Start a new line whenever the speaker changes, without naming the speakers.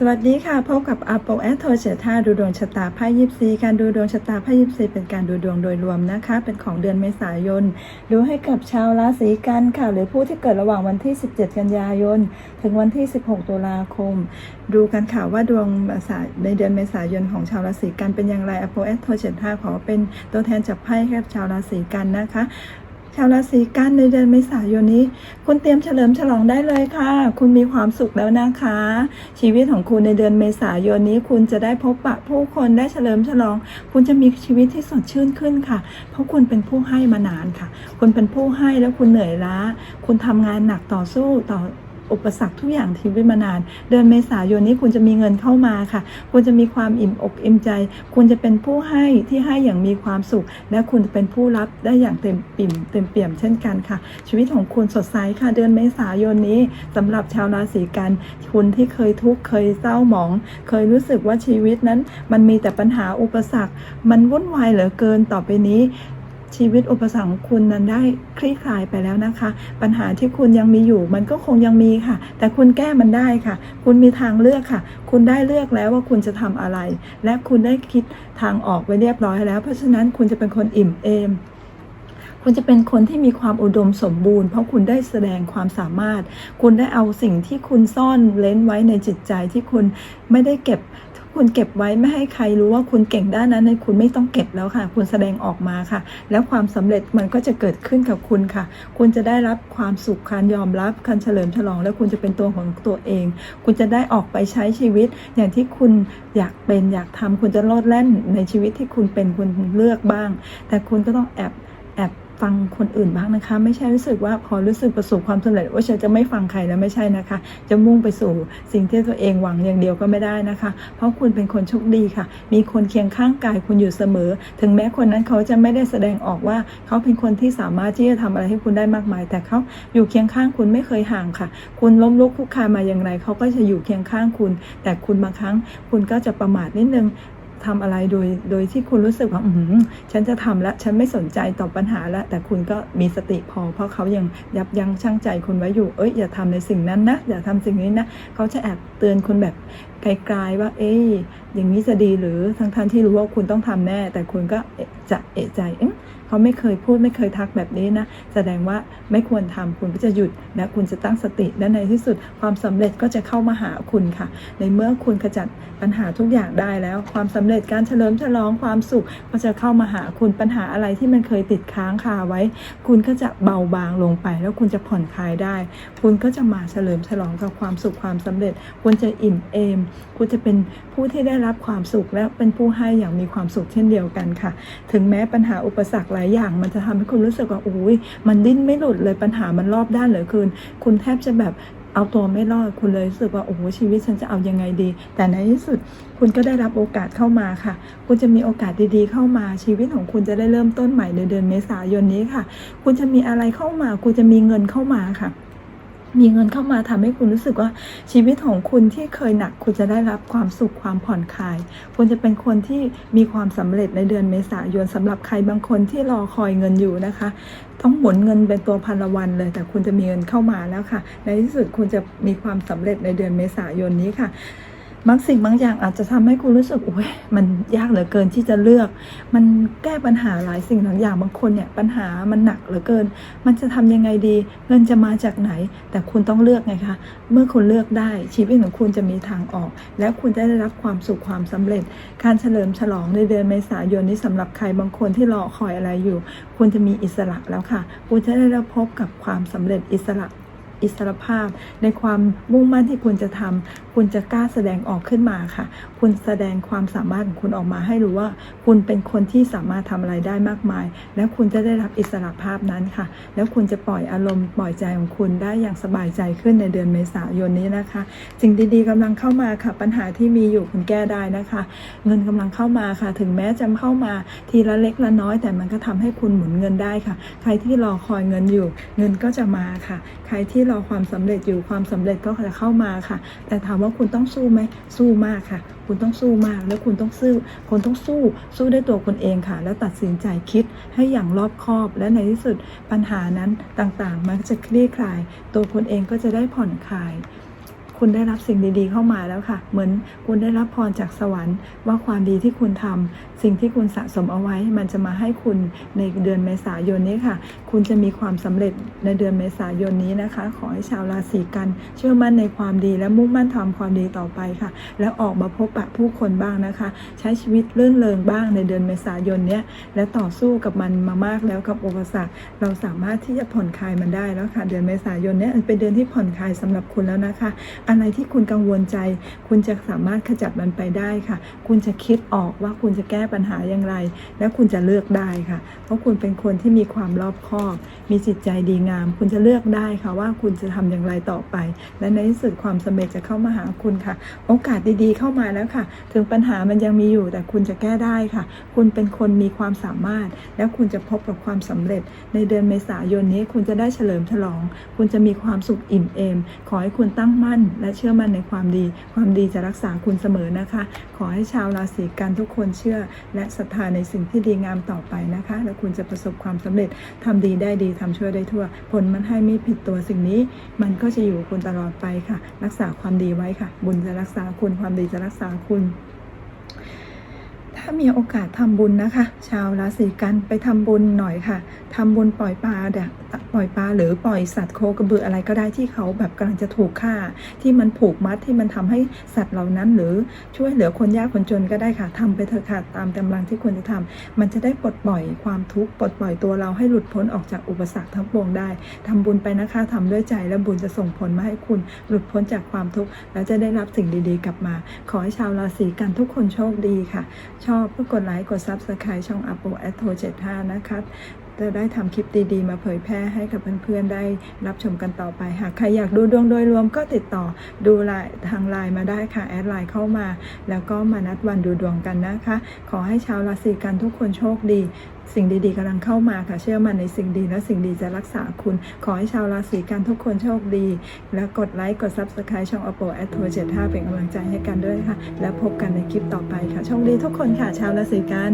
สวัสดีค่ะ พบกับอาโปแอดโทเชตาดูดวงชะตาไพ่ยิปซีการดูดวงชะตาไพ่ยิปซีเป็นการดูดวงโดยรวมนะคะ เป็นของเดือนเมษายน ดูให้กับชาวราศีกันค่ะ หรือผู้ที่เกิดระหว่างวันที่ 17 กันยายน ถึงวันที่ 16 ตุลาคม ดูกันค่ะว่าดวงในเดือนเมษายนของชาวราศีกันเป็นอย่างไรอาโปแอดโทเชตาขอเป็นตัวแทนจากไพ่ให้กับชาวราศีกันนะคะ ชาวราศีกันในเดือนเมษายนนี้ คุณเตรียมเฉลิมฉลองได้เลยค่ะ คุณมีความสุขแล้วนะคะ ชีวิตของคุณในเดือนเมษายนนี้ คุณจะได้พบปะผู้คนได้เฉลิมฉลอง คุณจะมีชีวิตที่สดชื่นขึ้นค่ะ เพราะคุณเป็นผู้ให้มานานค่ะ คุณเป็นผู้ให้แล้วคุณเหนื่อยล้า คุณทำงานหนักต่อสู้ต่อ อุปสรรคทุกอย่างที่วิมานาน เดือนเมษายนนี้คุณจะมีเงินเข้ามาค่ะ คุณจะมีความอิ่มอกอิ่มใจ คุณจะเป็นผู้ให้ที่ให้อย่างมีความสุข และคุณจะเป็นผู้รับได้อย่างเต็มปิ่มเต็มเปี่ยมเช่นกันค่ะ ชีวิตของคุณสดใสค่ะ เดือนเมษายนนี้สำหรับชาวราศีกัน คุณที่เคยทุกข์เคยเศร้าหมอง เคยรู้สึกว่าชีวิตนั้น มันมีแต่ปัญหาอุปสรรค มันวุ่นวายเหลือเกินต่อไปนี้ ชีวิตอุปสรรคของคุณนั้นได้คลี่คลายไปแล้วนะคะ ปัญหาที่คุณยังมีอยู่ มันก็คงยังมีค่ะ แต่คุณแก้มันได้ค่ะ คุณมีทางเลือกค่ะ คุณได้เลือกแล้วว่าคุณจะทำอะไร และคุณได้คิดทางออกไว้เรียบร้อยแล้ว เพราะฉะนั้นคุณจะเป็นคนอิ่มเอมคุณจะเป็นคนที่มีความอุดมสมบูรณ์เพราะคุณได้แสดงความสามารถ คุณได้เอาสิ่งที่คุณซ่อนเล้นไว้ในจิตใจที่คุณไม่ได้เก็บ คุณเก็บไว้ไม่ให้ใครรู้ว่าคุณเก่งด้านนั้นคุณไม่ต้องเก็บแล้วค่ะ คุณแสดงออกมาค่ะ แล้วความสำเร็จมันก็จะเกิดขึ้นกับคุณค่ะ คุณจะได้รับความสุขการยอมรับการเฉลิมฉลอง แล้วคุณจะเป็นตัวของตัวเอง คุณจะได้ออกไปใช้ชีวิต อย่างที่คุณอยากเป็นอยากทำคุณจะโลดแล่นในชีวิตที่คุณเป็นคุณเลือกบ้าง แต่คุณก็ต้องแอบแอบ ฟังคนอื่นบ้างนะคะ ไม่ใช่รู้สึกว่าพอรู้สึกประสบความสำเร็จว่าฉันจะไม่ฟังใครแล้วไม่ใช่นะคะ จะมุ่งไปสู่สิ่งที่ตัวเองหวังอย่างเดียวก็ไม่ได้นะคะ เพราะคุณเป็นคนโชคดีค่ะ มีคนเคียงข้างกายคุณอยู่เสมอ ถึงแม้คนนั้นเขาจะไม่ได้แสดงออกว่าเขาเป็นคนที่สามารถที่จะทำอะไรให้คุณได้มากมาย แต่เขาอยู่เคียงข้างคุณไม่เคยห่างค่ะ คุณล้มลุกคลุกคลานมาอย่างไรเขาก็จะอยู่เคียงข้างคุณ แต่คุณบางครั้งคุณก็จะประมาทนิดนึง ทำอะไรโดยโดยที่คุณรู้สึกว่าอืมฉันจะทำแล้วฉันไม่สนใจต่อปัญหาละแต่คุณก็มีสติพอ เพราะเขายังยับยั้งชั่งใจคุณไว้อยู่เอ้ยอย่าทำในสิ่งนั้นนะอย่าทำสิ่งนี้นะเขาจะแอบเตือนคุณแบบไกลๆว่า เอ้ยอย่างนี้จะดีหรือทั้งทันที่รู้ว่าคุณต้องทำแน่ แต่คุณก็เอ๊ะจะเอะใจเขาไม่เคยพูดไม่เคยทักแบบนี้นะ แสดงว่าไม่ควรทำคุณก็จะหยุดและคุณจะตั้งสติและในที่สุด ความสำเร็จก็จะเข้ามาหาคุณค่ะ ในเมื่อคุณขจัดปัญหาทุกอย่างได้แล้ว ความสำเร็จการเฉลิมฉลองความสุขก็จะเข้ามาหาคุณปัญหาอะไรที่มันเคยติดค้างคาไว้ คุณก็จะเบาบางลงไป แล้วคุณจะผ่อนคลายได้ คุณก็จะมาเฉลิมฉลองกับความสุขความสำเร็จ คุณจะอิ่มเอม คุณจะเป็นผู้ที่ได้รับความสุขและเป็นผู้ให้อย่างมีความสุขเช่นเดียวกันค่ะ ถึงแม้ปัญหาอุปสรรคหลายอย่าง มันจะทำให้คุณรู้สึกว่าโอ้ยมันดิ้นไม่หลุดเลยปัญหามันรอบด้านเหลือเกินคุณแทบจะแบบเอาตัวไม่รอดคุณเลยรู้สึกว่าโอ้โหชีวิตฉันจะเอายังไงดี แต่ในที่สุดคุณก็ได้รับโอกาสเข้ามาค่ะ คุณจะมีโอกาสดีๆเข้ามาชีวิตของคุณจะได้เริ่มต้นใหม่ในเดือนเมษายนนี้ค่ะ คุณจะมีอะไรเข้ามา คุณจะมีเงินเข้ามาค่ะ มีเงินเข้ามาทำให้คุณรู้สึกว่าชีวิตของคุณที่เคยหนักคุณจะได้รับความสุขความผ่อนคลาย คุณจะเป็นคนที่มีความสำเร็จในเดือนเมษายนสำหรับใครบางคนที่รอคอยเงินอยู่นะคะ ต้องหมุนเงินเป็นตัวพันละวันเลย แต่คุณจะมีเงินเข้ามาแล้วค่ะ ในที่สุดคุณจะมีความสำเร็จในเดือนเมษายนนี้ค่ะ บางสิ่งบางอย่างอาจจะทำให้คุณรู้สึกโอ้ยมันยากเหลือเกินที่จะเลือก มันแก้ปัญหาหลายสิ่งหลายอย่างบางคนเนี่ยปัญหามันหนักเหลือเกิน มันจะทำยังไงดี เงินจะมาจากไหน แต่คุณต้องเลือกไงคะ เมื่อคุณเลือกได้ชีวิตของคุณจะมีทางออก และคุณจะได้รับความสุขความสำเร็จ การเฉลิมฉลองในเดือนเมษายนนี้สำหรับใครบางคนที่รอคอยอะไรอยู่ คุณจะมีอิสระแล้วค่ะ คุณจะได้รับพบกับความสำเร็จอิสระ อิสรภาพ ในความมุ่งมั่นที่คุณจะทำคุณจะกล้าแสดงออกขึ้นมาค่ะ คุณแสดงความสามารถของคุณออกมาให้รู้ว่า คุณเป็นคนที่สามารถทำอะไรได้มากมาย และคุณจะได้รับอิสรภาพนั้นค่ะ แล้วคุณจะปล่อยอารมณ์ปล่อยใจของคุณได้อย่างสบายใจขึ้นในเดือนเมษายนนี้นะคะสิ่งดีๆกำลังเข้ามาค่ะ ปัญหาที่มีอยู่คุณแก้ได้นะคะ เงินกำลังเข้ามาค่ะ ถึงแม้จะเข้ามาทีละเล็กละน้อย แต่มันก็ทำให้คุณหมุนเงินได้ค่ะ ใครที่รอคอยเงินอยู่ เงินก็จะมาค่ะ ใครที่รอความสำเร็จอยู่ความสำเร็จก็จะเข้ามาค่ะ แต่ถามว่าคุณต้องสู้ไหมสู้มากค่ะ คุณต้องสู้มากแล้วคุณต้องสู้คุณต้องสู้สู้ด้วยตัวคุณเองค่ะ แล้วตัดสินใจคิดให้อย่างรอบคอบ และในที่สุดปัญหานั้นต่างๆ มันจะคลี่คลาย ตัวคุณเองก็จะได้ผ่อนคลาย คุณได้รับสิ่งดีๆเข้ามาแล้วค่ะ เหมือนคุณได้รับพรจากสวรรค์ ว่าความดีที่คุณทำสิ่งที่คุณสะสมเอาไว้ มันจะมาให้คุณในเดือนเมษายนนี้ค่ะ คุณจะมีความสำเร็จในเดือนเมษายนนี้นะคะ ขอให้ชาวราศีกันเชื่อมั่นในความดีและมุ่งมั่นทำความดีต่อไปค่ะ แล้วออกมาพบปะผู้คนบ้างนะคะ ใช้ชีวิตเลื่อนเลงบ้างในเดือนเมษายนเนี้ยและต่อสู้กับมันมามากแล้วกับอุปสรรคเราสามารถที่จะผ่อนคลายมันได้แล้วค่ะ เดือนเมษายนเนี้ยเป็นเดือนที่ผ่อนคลายสำหรับคุณแล้วนะคะอะไรที่คุณกังวลใจ คุณจะสามารถขจัดมันไปได้ค่ะ คุณจะคิดออกว่าคุณจะแก้ปัญหาอย่างไร และคุณจะเลือกได้ค่ะ เพราะคุณเป็นคนที่มีความรอบคอบ มีจิตใจดีงาม คุณจะเลือกได้ค่ะว่าคุณจะทำอย่างไรต่อไป และในที่สุดความสำเร็จจะเข้ามาหาคุณค่ะ โอกาสดีๆเข้ามาแล้วค่ะ ถึงปัญหามันยังมีอยู่ แต่คุณจะแก้ได้ค่ะ คุณเป็นคนมีความสามารถ และคุณจะพบกับความสำเร็จ ในเดือนเมษายนนี้คุณจะได้เฉลิมฉลอง คุณจะมีความสุขอิ่มเอม ขอให้คุณตั้งมั่นและเชื่อมั่นในความดี ความดีจะรักษาคุณเสมอนะคะ ขอให้ชาวราศีกันทุกคนเชื่อ และศรัทธาในสิ่งที่ดีงามต่อไปนะคะ และคุณจะประสบความสำเร็จทำดีได้ดีทำชั่วได้ทั่ว ผลมันให้ไม่ผิดตัวสิ่งนี้ มันก็จะอยู่คุณตลอดไปค่ะ รักษาความดีไว้ค่ะ บุญจะรักษาคุณความดีจะรักษาคุณ ถ้ามีโอกาสทำบุญนะคะ ชาวราศีกันไปทำบุญหน่อยค่ะทำบุญปล่อยปลาเดะปล่อยปลาหรือปล่อยสัตว์โคกระบืออะไรก็ได้ที่เขาแบบกำลังจะถูกฆ่า ที่มันผูกมัดที่มันทำให้สัตว์เหล่านั้น หรือช่วยเหลือคนยากคนจนก็ได้ค่ะทำไปเถอะค่ะตามกำลังที่ควรจะทำมันจะได้ปลดปล่อยความทุกข์ปลดปล่อยตัวเราให้หลุดพ้นออกจากอุปสรรคทั้งปวงได้ทำบุญไปนะคะทำด้วยใจแล้วบุญจะส่งผลมาให้คุณหลุดพ้นจากความทุกข์แล้วจะได้รับสิ่งดีๆ กลับมา ขอให้ชาวราศีกันทุกคนโชคดีค่ะชอบอบก็กดไลค์กด Subscribe ช่อง a p o a t o 75 นะคะ จะได้ทำคลิปดีๆ มาเผยแพร่ให้กับเพื่อนๆได้รับชมกันต่อไปหากใครอยากดูดวงโดยรวมก็ติดต่อดูไลน์ทางไลน์มาได้ค่ะแอดไลน์เข้ามา แล้วก็มานัดวันดูดวงกันนะคะ ขอให้ชาวราศีกันทุกคนโชคดี สิ่งดีๆกำลังเข้ามาค่ะเชื่อมันในสิ่งดีและสิ่งดีจะรักษาคุณ ขอให้ชาวราศีกันทุกคนโชคดี แล้วกดไลค์กด Subscribe ช่อง Apple a t o 75เป็นกำลังใจให้กันด้วยค่ะ แล้วพบกันในคลิปต่อไปค่ะโชคดีทุกคนค่ะชาวราศีกัน